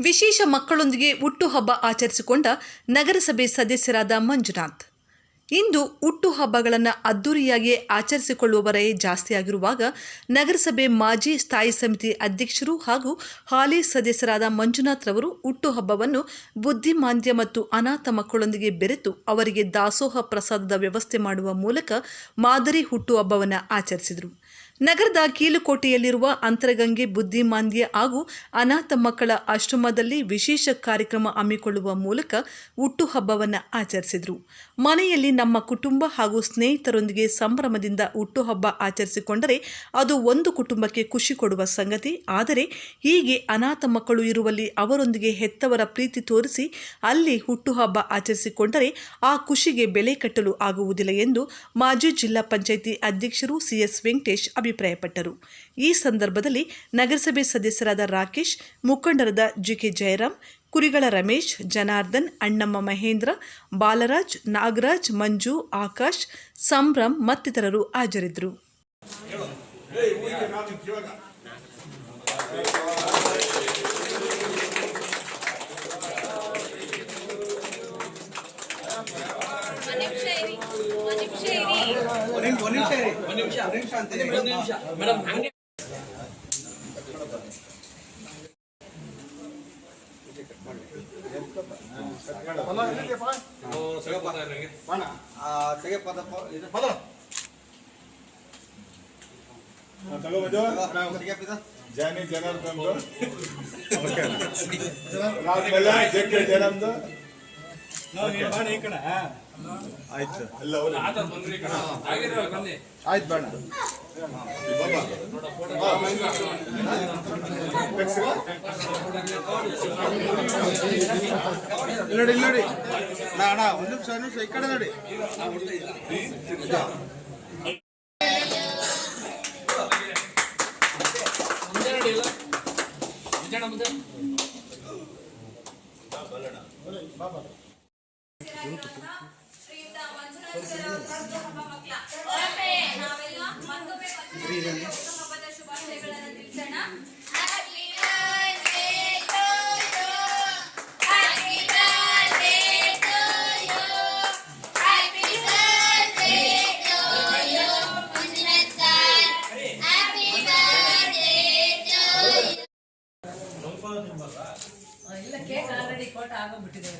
ವಿಶೇಷ ಮಕ್ಕಳೊಂದಿಗೆ ಹುಟ್ಟುಹಬ್ಬ ಆಚರಿಸಿಕೊಂಡ ನಗರಸಭೆ ಸದಸ್ಯರಾದ ಮಂಜುನಾಥ್. ಇಂದು ಹುಟ್ಟುಹಬ್ಬಗಳನ್ನು ಅದ್ದೂರಿಯಾಗಿ ಆಚರಿಸಿಕೊಳ್ಳುವವರೇ ಜಾಸ್ತಿಯಾಗಿರುವಾಗ ನಗರಸಭೆ ಮಾಜಿ ಸ್ಥಾಯಿ ಸಮಿತಿ ಅಧ್ಯಕ್ಷರು ಹಾಗೂ ಹಾಲಿ ಸದಸ್ಯರಾದ ಮಂಜುನಾಥ್ ರವರು ಹುಟ್ಟುಹಬ್ಬವನ್ನು ಬುದ್ಧಿಮಾಂದ್ಯ ಮತ್ತು ಅನಾಥ ಮಕ್ಕಳೊಂದಿಗೆ ಬೆರೆತು ಅವರಿಗೆ ದಾಸೋಹ ಪ್ರಸಾದದ ವ್ಯವಸ್ಥೆ ಮಾಡುವ ಮೂಲಕ ಮಾದರಿ ಹುಟ್ಟುಹಬ್ಬವನ್ನು ಆಚರಿಸಿದರು. ನಗರದ ಕೀಲುಕೋಟೆಯಲ್ಲಿರುವ ಅಂತರಗಂಗೆ ಬುದ್ಧಿಮಾಂದ್ಯ ಹಾಗೂ ಅನಾಥ ಮಕ್ಕಳ ಆಶ್ರಮದಲ್ಲಿ ವಿಶೇಷ ಕಾರ್ಯಕ್ರಮ ಹಮ್ಮಿಕೊಳ್ಳುವ ಮೂಲಕ ಹುಟ್ಟುಹಬ್ಬವನ್ನು ಆಚರಿಸಿದರು. ಮನೆಯಲ್ಲಿ ನಮ್ಮ ಕುಟುಂಬ ಹಾಗೂ ಸ್ನೇಹಿತರೊಂದಿಗೆ ಸಂಭ್ರಮದಿಂದ ಹುಟ್ಟುಹಬ್ಬ ಆಚರಿಸಿಕೊಂಡರೆ ಅದು ಒಂದು ಕುಟುಂಬಕ್ಕೆ ಖುಷಿ ಕೊಡುವ ಸಂಗತಿ. ಆದರೆ ಹೀಗೆ ಅನಾಥ ಮಕ್ಕಳು ಇರುವಲ್ಲಿ ಅವರೊಂದಿಗೆ ಹೆತ್ತವರ ಪ್ರೀತಿ ತೋರಿಸಿ ಅಲ್ಲಿ ಹುಟ್ಟುಹಬ್ಬ ಆಚರಿಸಿಕೊಂಡರೆ ಆ ಖುಷಿಗೆ ಬೆಲೆ ಕಟ್ಟಲು ಆಗುವುದಿಲ್ಲ ಎಂದು ಮಾಜಿ ಜಿಲ್ಲಾ ಪಂಚಾಯಿತಿ ಅಧ್ಯಕ್ಷರು ಸಿಎಸ್ ವೆಂಕಟೇಶ್ ಅಭಿಪ್ರಾಯಪಟ್ಟರು. ಈ ಸಂದರ್ಭದಲ್ಲಿ ನಗರಸಭೆ ಸದಸ್ಯರಾದ ರಾಕೇಶ್, ಮುಖಂಡರಾದ ಜಿಕೆ ಜಯರಾಮ್ ಕುರಿಗಳ ರಮೇಶ್, ಜನಾರ್ದನ್, ಅಣ್ಣಮ್ಮ ಮಹೇಂದ್ರ, ಬಾಲರಾಜ್, ನಾಗರಾಜ್, ಮಂಜು, ಆಕಾಶ್, ಸಂಭ್ರಮ್ ಮತ್ತಿತರರು ಹಾಜರಿದ್ದರು. ಜಾನಿ ಜನಾರ್ದನ್ ಆದ್ಮೇಲೆ ಜೆ ಕೆ ಜಯರಾಮ್ದು ಆಯ್ತು. ಆಯ್ತು ಬೇಡ. ಇಲ್ಲ ನೋಡಿ. ಇಲ್ಲಿ ನೋಡಿ ಅಣ್ಣ, ಒಂದ್ ನಿಮಿಷ ನಿಮಿಷ ಈ ಕಡೆ ನೋಡಿ. ಮುಂದೆ ಶುಭಾಶಯಗಳನ್ನು ತಿಳಿಸೋಣ Happy birthday to you. ಇಲ್ಲ ಕೇಕ್ ಆಲ್ರೆಡಿ ಕೋಟ್ ಆಗೋಬಿಟ್ಟಿದೆ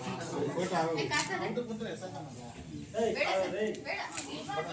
ಕೋಟ್